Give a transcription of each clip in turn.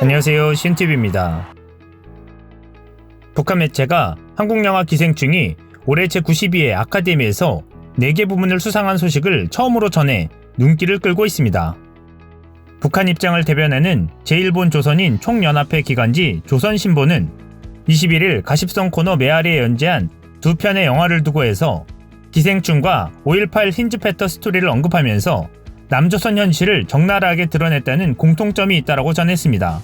안녕하세요 신TV입니다. 북한 매체가 한국 영화 기생충이 올해 제92회 아카데미에서 4개 부문을 수상한 소식을 처음으로 전해 눈길을 끌고 있습니다. 북한 입장을 대변하는 제1본 조선인 총연합회 기관지 조선신보는 21일 가십성 코너 메아리에 연재한 두 편의 영화를 두고 해서 기생충과 5.18 힌즈 패터 스토리를 언급하면서 남조선 현실을 적나라하게 드러냈다는 공통점이 있다고 전했습니다.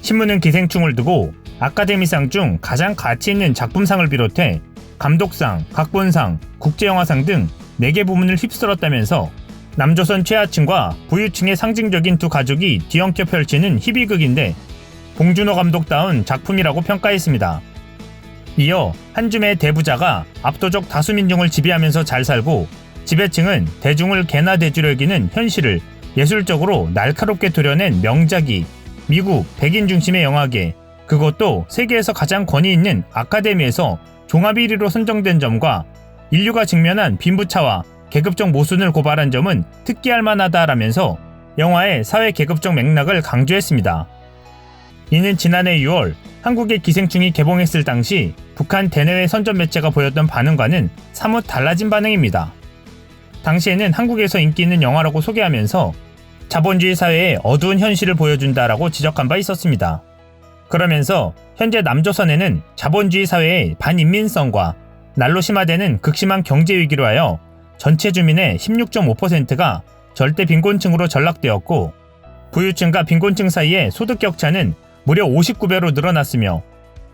신문은 기생충을 두고 아카데미상 중 가장 가치 있는 작품상을 비롯해 감독상, 각본상, 국제영화상 등 4개 부문을 휩쓸었다면서 남조선 최하층과 부유층의 상징적인 두 가족이 뒤엉켜 펼치는 희비극인데 봉준호 감독다운 작품이라고 평가했습니다. 이어 한 줌의 대부자가 압도적 다수민중을 지배하면서 잘 살고 지배층은 대중을 개나 대주려 여기는 현실을 예술적으로 날카롭게 도려낸 명작이 미국 백인 중심의 영화계 그것도 세계에서 가장 권위 있는 아카데미에서 종합 1위로 선정된 점과 인류가 직면한 빈부차와 계급적 모순을 고발한 점은 특기할 만하다라면서 영화의 사회 계급적 맥락을 강조했습니다. 이는 지난해 6월 한국의 기생충이 개봉했을 당시 북한 대내외 선전 매체가 보였던 반응과는 사뭇 달라진 반응입니다. 당시에는 한국에서 인기 있는 영화라고 소개하면서 자본주의 사회의 어두운 현실을 보여준다라고 지적한 바 있었습니다. 그러면서 현재 남조선에는 자본주의 사회의 반인민성과 날로 심화되는 극심한 경제 위기로 하여 전체 주민의 16.5%가 절대 빈곤층으로 전락되었고 부유층과 빈곤층 사이의 소득 격차는 무려 59배로 늘어났으며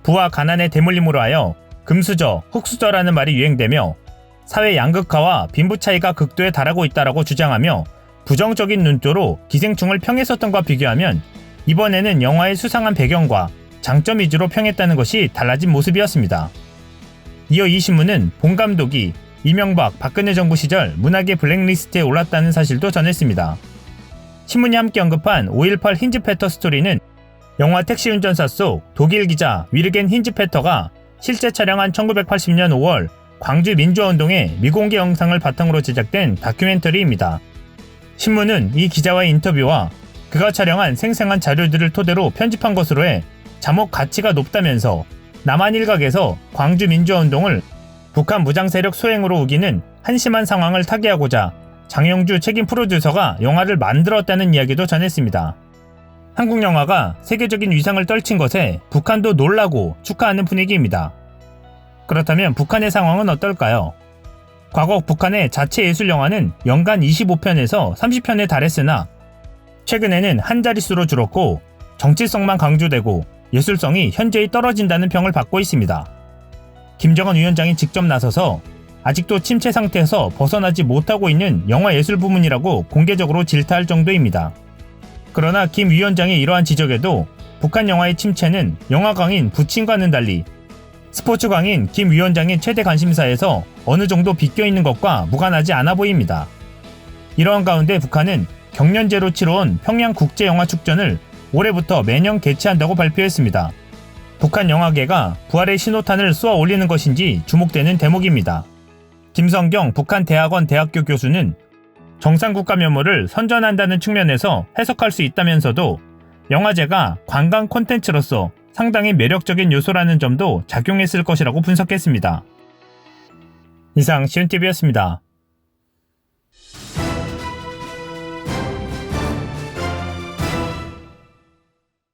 부와 가난의 대물림으로 하여 금수저, 흑수저라는 말이 유행되며 사회 양극화와 빈부 차이가 극도에 달하고 있다라고 주장하며 부정적인 눈조로 기생충을 평했었던 것과 비교하면 이번에는 영화의 수상한 배경과 장점 위주로 평했다는 것이 달라진 모습이었습니다. 이어 이 신문은 본 감독이 이명박, 박근혜 정부 시절 문학의 블랙리스트에 올랐다는 사실도 전했습니다. 신문이 함께 언급한 5.18 힌즈패터 스토리는 영화 택시 운전사 속 독일 기자 위르겐 힌즈패터가 실제 촬영한 1980년 5월 광주 민주화운동의 미공개 영상을 바탕으로 제작된 다큐멘터리입니다. 신문은 이 기자와의 인터뷰와 그가 촬영한 생생한 자료들을 토대로 편집한 것으로 해 자목 가치가 높다면서 남한 일각에서 광주 민주화운동을 북한 무장 세력 소행으로 우기는 한심한 상황을 타개하고자 장영주 책임 프로듀서가 영화를 만들었다는 이야기도 전했습니다. 한국 영화가 세계적인 위상을 떨친 것에 북한도 놀라고 축하하는 분위기입니다. 그렇다면 북한의 상황은 어떨까요? 과거 북한의 자체 예술 영화는 연간 25편에서 30편에 달했으나 최근에는 한 자릿수로 줄었고 정치성만 강조되고 예술성이 현저히 떨어진다는 평을 받고 있습니다. 김정은 위원장이 직접 나서서 아직도 침체 상태에서 벗어나지 못하고 있는 영화 예술 부문이라고 공개적으로 질타할 정도입니다. 그러나 김 위원장의 이러한 지적에도 북한 영화의 침체는 영화광인 부친과는 달리 스포츠광인 김 위원장의 최대 관심사에서 어느 정도 비껴 있는 것과 무관하지 않아 보입니다. 이러한 가운데 북한은 경년제로 치러온 평양 국제 영화 축전을 올해부터 매년 개최한다고 발표했습니다. 북한 영화계가 부활의 신호탄을 쏘아 올리는 것인지 주목되는 대목입니다. 김성경 북한 대학원 대학교 교수는 정상국가 면모를 선전한다는 측면에서 해석할 수 있다면서도 영화제가 관광 콘텐츠로서 상당히 매력적인 요소라는 점도 작용했을 것이라고 분석했습니다. 이상 시운TV였습니다.